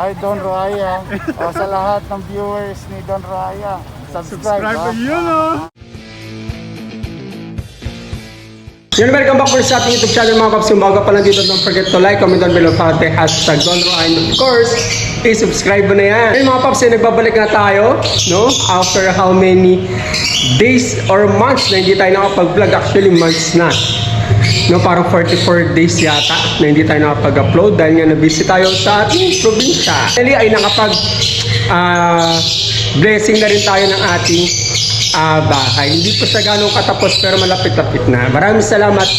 Hi, Don Raya. o, sa lahat ng viewers ni Don Raya, subscribe. Subscribe ha? to yun, oh. Yun, welcome back po sa ating YouTube channel mga paps. Yung bago pa lang dito, don't forget to like, comment down below, follow the hashtag Don Roy, and of course, please subscribe mo na yan. Ayun mga paps, eh, nagbabalik na tayo, no? After how many days or months na hindi tayo nakapag-vlog. Actually, months na. No, parang 44 days yata na hindi tayo nakapag-upload dahil nga na-busy tayo sa ating probinsya. Actually, ay nakapag ah, blessing na rin tayo ng ating ah, bahay. Hindi po siya ganong katapos pero malapit-lapit na. Maraming salamat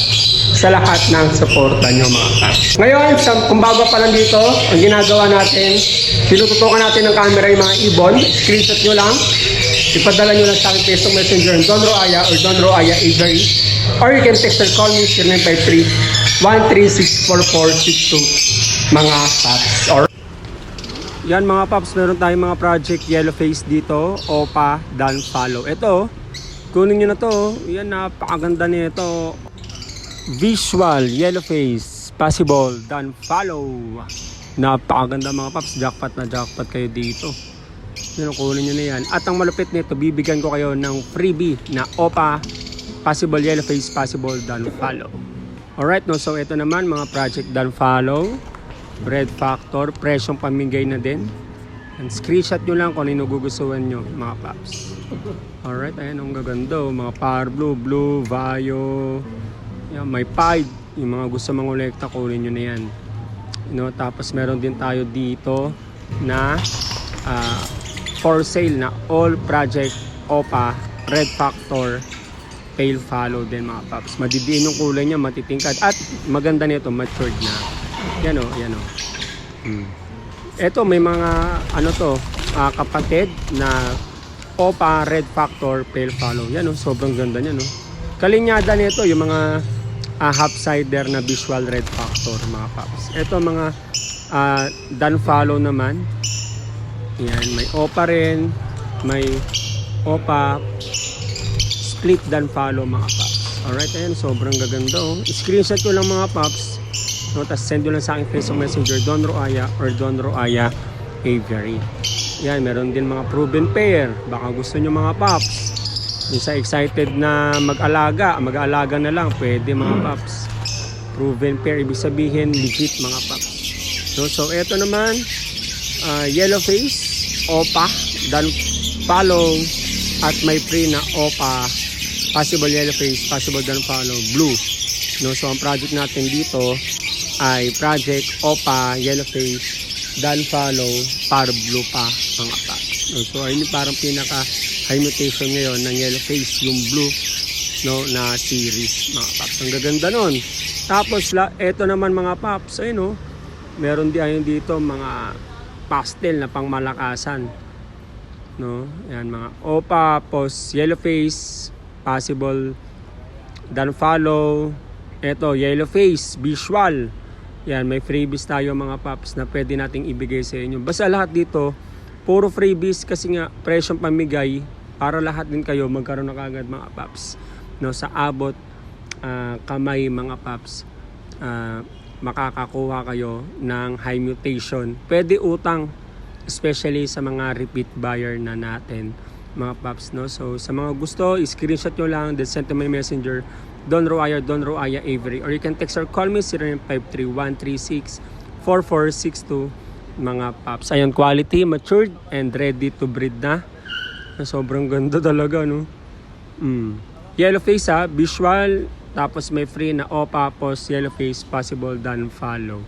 sa lahat ng suporta nyo mga kaps. Ngayon, sa, kung bago pa lang dito, ang ginagawa natin, tinututukan natin ng camera yung mga ibon. Screenshot nyo lang. Ipadala nyo lang sa aking Facebook Messenger ng Don Roaya or Don Roaya Avery. Or you can text or call me 0953-1364462 mga paps. Or yan mga paps, meron tayong mga project yellow face dito, OPA, Dan Follow. Ito, kunin nyo na to. Yan, napakaganda nito. Visual, yellow face, possible, Dan Follow. Napakaganda mga paps, jackpot na jackpot kayo dito. Yan, kunin nyo na yan. At ang malupit nito, bibigyan ko kayo ng freebie na OPA, possible yellow face, possible, Dan Follow. Alright, no? So, ito naman, mga project Dan Follow. Red Factor, presyong pamigay na din. And screenshot nyo lang kung ano yung nagugustuhan nyo, mga paps. Alright, ayan ang gaganda. oh. Mga Power Blue, Blue, Vayo. Yan, may Pied. Yung mga gusto mangolekta, kunin nyo na yan. You know, tapos meron din tayo dito na ah, for sale na all project OPA, Red Factor, pale follow din mga paps. Madidiin yung kulay niya, matitingkad. At maganda nito, matured na. Yan o, yan o. Hmm. Ito may mga ano to, ah, kapatid na OPA Red Factor Pale Follow. Yan o, sobrang ganda niya no. Kalinyada nito yung mga ah, half-sider na visual Red Factor mga paps. Ito mga ah, Dan Follow naman. Yan, may OPA rin, may OPA split dan follow mga paps. Alright, ayan, sobrang gaganda oh. Screenshot ko lang mga paps. No, tapos send lang sa aking Facebook Messenger, Don Roaya or Don Roaya Aviary. Yan, meron din mga proven pair. Baka gusto nyo mga paps. Yung sa excited na mag-alaga, mag-alaga na lang, pwede mga paps. Proven pair, ibig sabihin legit mga paps. No, so eto naman, ah, yellow face, opa, dan follow, at may free na opa, possible yellow face, possible dan follow, blue. No, so ang project natin dito ay project opa, yellow face, dan follow, par blue pa mga paps. No, so ayun yung parang pinaka high mutation ngayon ng yellow face, yung blue no na series mga paps. Ang gaganda nun. Tapos la, eto naman mga paps, ayun no. Meron din ayun dito mga pastel na pangmalakasan. No? Yan mga opa, post yellow face, possible dan follow. Eto, yellow face, visual. Yan, may freebies tayo mga paps na pwede nating ibigay sa inyo. Basta lahat dito, puro freebies kasi nga presyong pamigay para lahat din kayo magkaroon na kagad mga paps. No, sa abot ah, kamay mga paps, ah, makakakuha kayo ng high mutation. Pwede utang, especially sa mga repeat buyer na natin mga paps no? So sa mga gusto screenshot nyo lang then send to my messenger Don Roaya Don Roaya Avery. Or you can text or call me 0953-136-4462 mga paps. Ayun quality matured and ready to breed na. Sobrang ganda talaga no? Mm. yellow face ha? Visual tapos may free na opa post yellow face possible dan follow.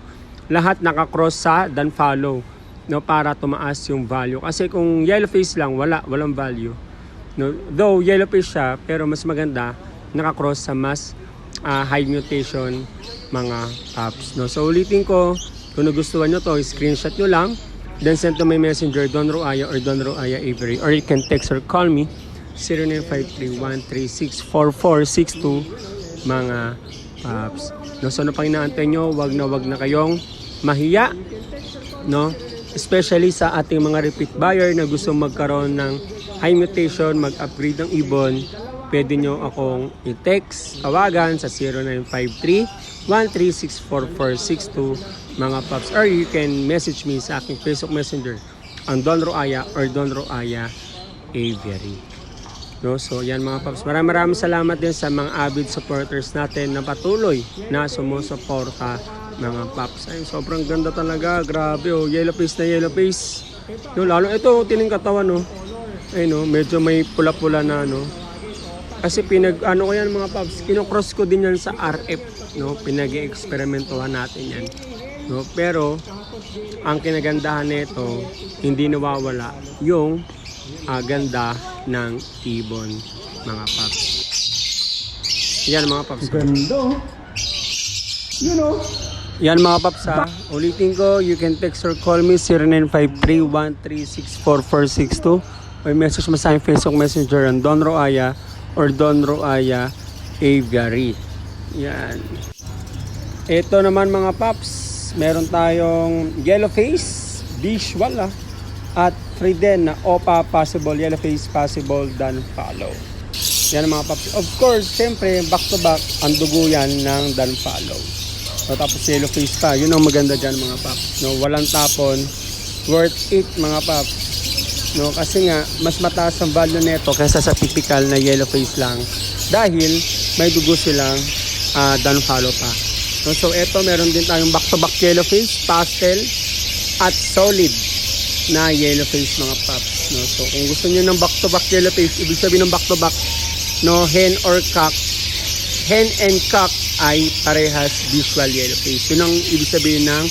Lahat nakakross sa dan follow no para tumaas yung value. Kasi kung yellow face lang wala walang value. No though yellow face siya pero mas maganda nakakross sa mas ah, high mutation mga apps. No so ulitin ko kung nagustuhan nyo to screenshot nyo lang then send to my messenger Don Roaya or Don Roaya Avery. Or you can text or call me 0953-136-4462 mga apps no so ano pang inaantay nyo wag na wag na kayong mahiya no especially sa ating mga repeat buyer na gusto magkaroon ng high mutation, mag-upgrade ng ibon, pwede nyo akong i-text, tawagan sa 0953-1364462 mga paps. Or you can message me sa aking Facebook Messenger ang Don Roaya or Don Roaya Aviary. No, so yan mga paps. Maraming maraming salamat din sa mga avid supporters natin na patuloy na sumusuporta mga paps. Ay, sobrang ganda talaga. Grabe oh, yellow face na yellow face. No, lalo ito tining katawan no. Ay no, medyo may pula-pula na no. Kasi pinag ano ko yan mga paps, kinocross ko din yan sa RF, no. Pinag-eksperimentuhan natin yan. No, pero ang kinagandahan nito, hindi nawawala yung ganda ng ibon mga paps. Yan mga paps. Ganda. You know. Yan mga paps ha. Ulitin ko, you can text or call me 0953-1364462 or message mo sa aking Facebook Messenger ang Don Roaya or Don Roaya Aviary. Yan. Ito naman mga paps, meron tayong yellow face, visual ah, at free din na OPA possible, yellow face possible, dan follow. Yan ang mga paps. Of course, siyempre, back to back, ang dugo yan ng dan follow. So, tapos yellow face pa. Yun ang maganda dyan mga paps. No, walang tapon. Worth it mga paps. No, kasi nga, mas mataas ang value nito kaysa sa typical na yellow face lang. Dahil may dugo silang uh, dan follow pa. No, so, eto meron din tayong back-to-back yellow face, pastel, at solid na yellow face mga paps. No? So, kung gusto niyo ng back-to-back yellow face, ibig sabihin ng back-to-back, no, hen or cock, hen and cock ay parehas visual yellow face. Yun ang ibig sabihin ng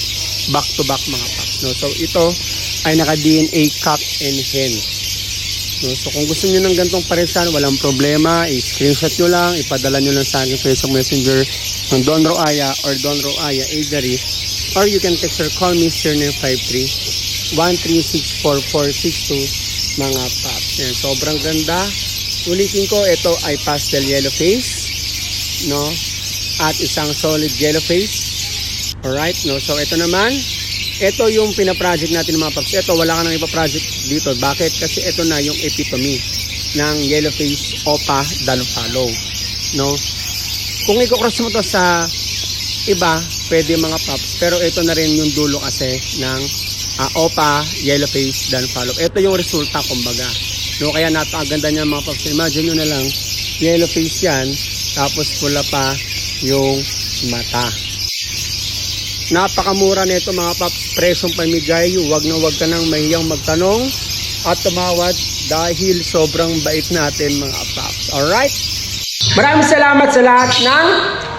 back-to-back mga paps. No? So, ito ay naka-DNA cock and hen. No? So, kung gusto niyo ng gantong paresan, walang problema. I-screenshot nyo lang, ipadala nyo lang sa akin Facebook Messenger ng Don Roaya or Don Roaya Avery. Or you can text or call me 0953 1364462 mga paps. Yan, sobrang ganda. Ulitin ko, ito ay pastel yellow face, no? At isang solid yellow face. Alright, no? So, ito naman, ito yung pina-project natin mga paps. Ito, wala ka nang ipa-project dito. Bakit? Kasi ito na yung epitome ng yellow face opa dalfalo, no? Kung i-cross mo to sa iba, pwede mga paps. Pero ito na rin yung dulo kasi ng ah, opa, yellow face, dan follow. Ito yung resulta kumbaga. No, kaya napakaganda niya mga paps. Imagine nyo na lang, yellow face yan, tapos pula pa yung mata. Napakamura nito mga paps, presyong pamigay, wag na wag ka nang mahiyang magtanong at tumawad dahil sobrang bait natin mga paps. Alright? Maraming salamat sa lahat ng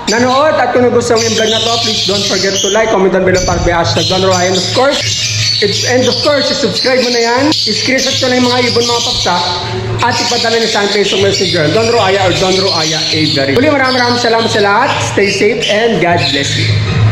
nanood at kung gusto mong vlog na to, please don't forget to like, comment down below para be hashtag Don Ryan. Of course, it's, and of course, subscribe mo na yan. I-screenshot ko na yung mga ibon mga papsa at ipadala niyo sa aking Facebook Messenger, Don Roaya or Don Roaya Avery. Muli maraming maraming salamat sa lahat. Stay safe and God bless you.